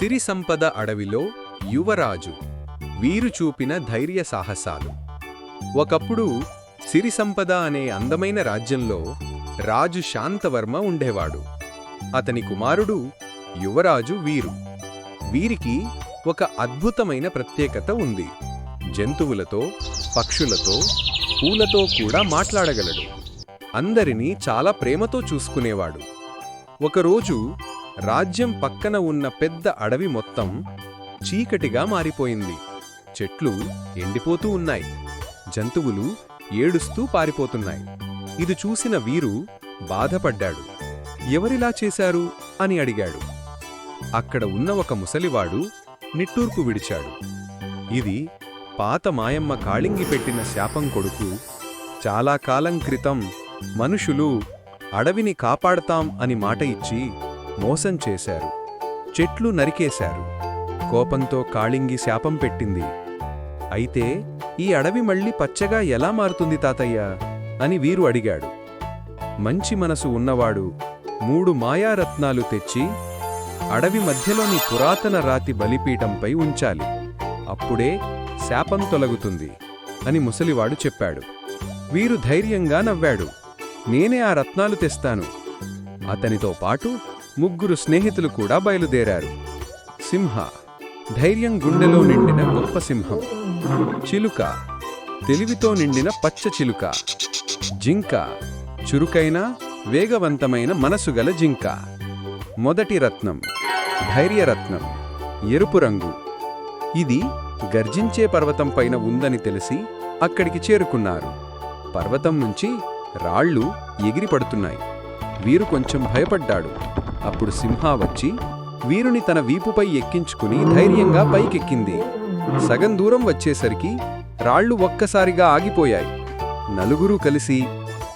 సిరి సంపద అడవిలో యువరాజు వీరు చూపిన ధైర్య సాహసాలు. ఒకప్పుడు సిరి సంపద అనే అందమైన రాజ్యంలో రాజు శాంతవర్మ ఉండేవాడు. అతని కుమారుడు యువరాజు వీరు. వీరికి ఒక అద్భుతమైన ప్రత్యేకత ఉంది. జంతువులతో పక్షులతో పూలతో కూడా మాట్లాడగలడు. అందరినీ చాలా ప్రేమతో చూసుకునేవాడు. ఒకరోజు రాజ్యం పక్కన ఉన్న పెద్ద అడవి మొత్తం చీకటిగా మారిపోయింది. చెట్లు ఎండిపోతూ ఉన్నాయి. జంతువులు ఏడుస్తూ పారిపోతున్నాయి. ఇది చూసిన వీరు బాధపడ్డాడు. ఎవరిలా చేశారు? అని అడిగాడు. అక్కడ ఉన్న ఒక ముసలివాడు నిట్టూర్పు విడిచాడు. ఇది పాత మాయమ్మ కాళింగి పెట్టిన శాపం కొడుకు. చాలా కాలం క్రితం మనుషులు అడవిని కాపాడతాం అని మాట ఇచ్చి మోసం చేశారు. చెట్లు నరికేశారు. కోపంతో కాళింగి శాపం పెట్టింది. అయితే ఈ అడవి మళ్ళీ పచ్చగా ఎలా మారుతుంది తాతయ్య? అని వీరు అడిగాడు. మంచి మనసు ఉన్నవాడు మూడు మాయారత్నాలు తెచ్చి అడవి మధ్యలోని పురాతన రాతి బలిపీఠంపై ఉంచాలి. అప్పుడే శాపం తొలగుతుంది అని ముసలివాడు చెప్పాడు. వీరు ధైర్యంగా నవ్వాడు. నేనే ఆ రత్నాలు తెస్తాను. అతనితో పాటు ముగ్గురు స్నేహితులు కూడా బయలుదేరారు. సింహ ధైర్యం గుండెలో నిండిన గొప్ప సింహం. చిలుక తెలివితో నిండిన పచ్చ చిలుక. జింక చురుకైన వేగవంతమైన మనసుగల జింక. మొదటి రత్నం ధైర్యరత్నం ఎరుపు రంగు. ఇది గర్జించే పర్వతం పైన ఉందని తెలిసి అక్కడికి చేరుకున్నారు. పర్వతం నుంచి రాళ్ళు ఎగిరిపడుతున్నాయి. వీరు కొంచెం భయపడ్డాడు. అప్పుడు సింహ వచ్చి వీరుని తన వీపుపై ఎక్కించుకుని ధైర్యంగా పైకెక్కింది. సగం దూరం వచ్చేసరికి రాళ్ళు ఒక్కసారిగా ఆగిపోయాయి. నలుగురూ కలిసి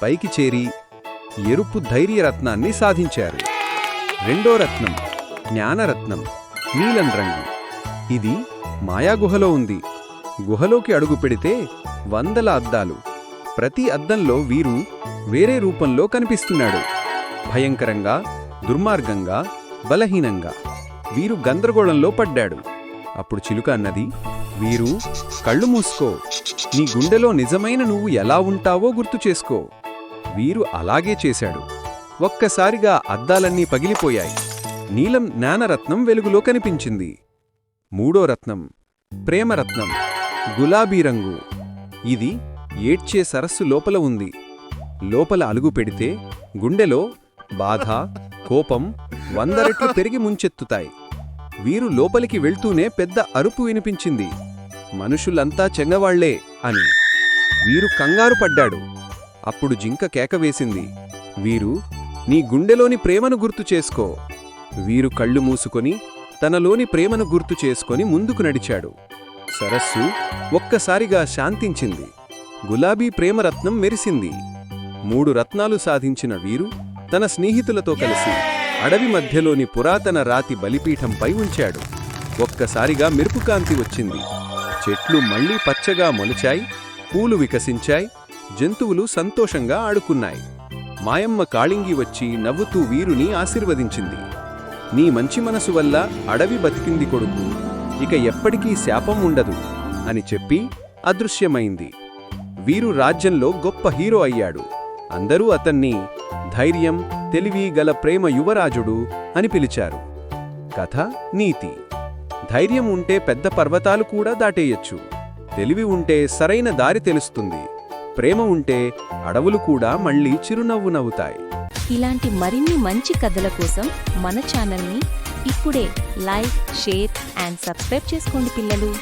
పైకి చేరి ఎరుపు ధైర్యరత్నాన్ని సాధించారు. రెండో రత్నం జ్ఞానరత్నం నీలం రంగు. ఇది మాయాగుహలో ఉంది. గుహలోకి అడుగు పెడితే వందల అద్దాలు. ప్రతి అద్దంలో వీరు వేరే రూపంలో కనిపిస్తున్నాడు. భయంకరంగా దుర్మార్గంగా బలహీనంగా. వీరు గందరగోళంలో పడ్డాడు. అప్పుడు చిలుక అన్నది వీరు కళ్ళు మూసుకో. నీ గుండెలో నిజమైన నువ్వు ఎలా ఉంటావో గుర్తు చేసుకో. వీరు అలాగే చేశాడు. ఒక్కసారిగా అద్దాలన్నీ పగిలిపోయాయి. నీలం జ్ఞానరత్నం వెలుగులో కనిపించింది. మూడో రత్నం ప్రేమరత్నం గులాబీ రంగు. ఇది ఏడ్చే సరస్సు లోపల ఉంది. లోపల అలుగు పెడితే గుండెలో బాధ కోపం వంద రెట్లు పెరిగి ముంచెత్తుతాయి. వీరు లోపలికి వెళ్తూనే పెద్ద అరుపు వినిపించింది. మనుషులంతా చెంగవాళ్ళే అని. వీరు కంగారు పడ్డాడు. అప్పుడు జింక కేకవేసింది వీరు నీ గుండెలోని ప్రేమను గుర్తు చేసుకో. వీరు కళ్ళు మూసుకొని తనలోని ప్రేమను గుర్తు చేసుకొని ముందుకు నడిచాడు. సరస్సు ఒక్కసారిగా శాంతించింది. గులాబీ ప్రేమరత్నం మెరిసింది. మూడు రత్నాలు సాధించిన వీరు తన స్నేహితులతో కలిసి అడవి మధ్యలోని పురాతన రాతి బలిపీఠంపై ఉంచాడు. ఒక్కసారిగా మెరుపుకాంతి వచ్చింది. చెట్లు మళ్ళీ పచ్చగా మొలిచాయి పూలు వికసించాయి జంతువులు సంతోషంగా ఆడుకున్నాయి. మాయమ్మ కాళింగి వచ్చి నవ్వుతూ వీరుని ఆశీర్వదించింది. నీ మంచి మనసు వల్ల అడవి బతికింది కొడుకు ఇక ఎప్పటికీ శాపం ఉండదు అని చెప్పి అదృశ్యమైంది. వీరు రాజ్యంలో గొప్ప హీరో అయ్యాడు. అందరూ అతన్ని ధైర్యం తెలివి గల ప్రేమ యువరాజుడు అని పిలిచారు. కథ నీతి. ధైర్యం ఉంటే పెద్ద పర్వతాలు కూడా దాటేయొచ్చు. తెలివి ఉంటే సరైన దారి తెలుస్తుంది. ప్రేమ ఉంటే అడవులు కూడా మళ్ళీ చిరునవ్వు నవ్వుతాయి. ఇలాంటి మరిన్ని మంచి కథల కోసం మన ఛానల్ని ఇప్పుడే లైక్ షేర్ అండ్ సబ్స్క్రైబ్ చేసుకోండి పిల్లలు.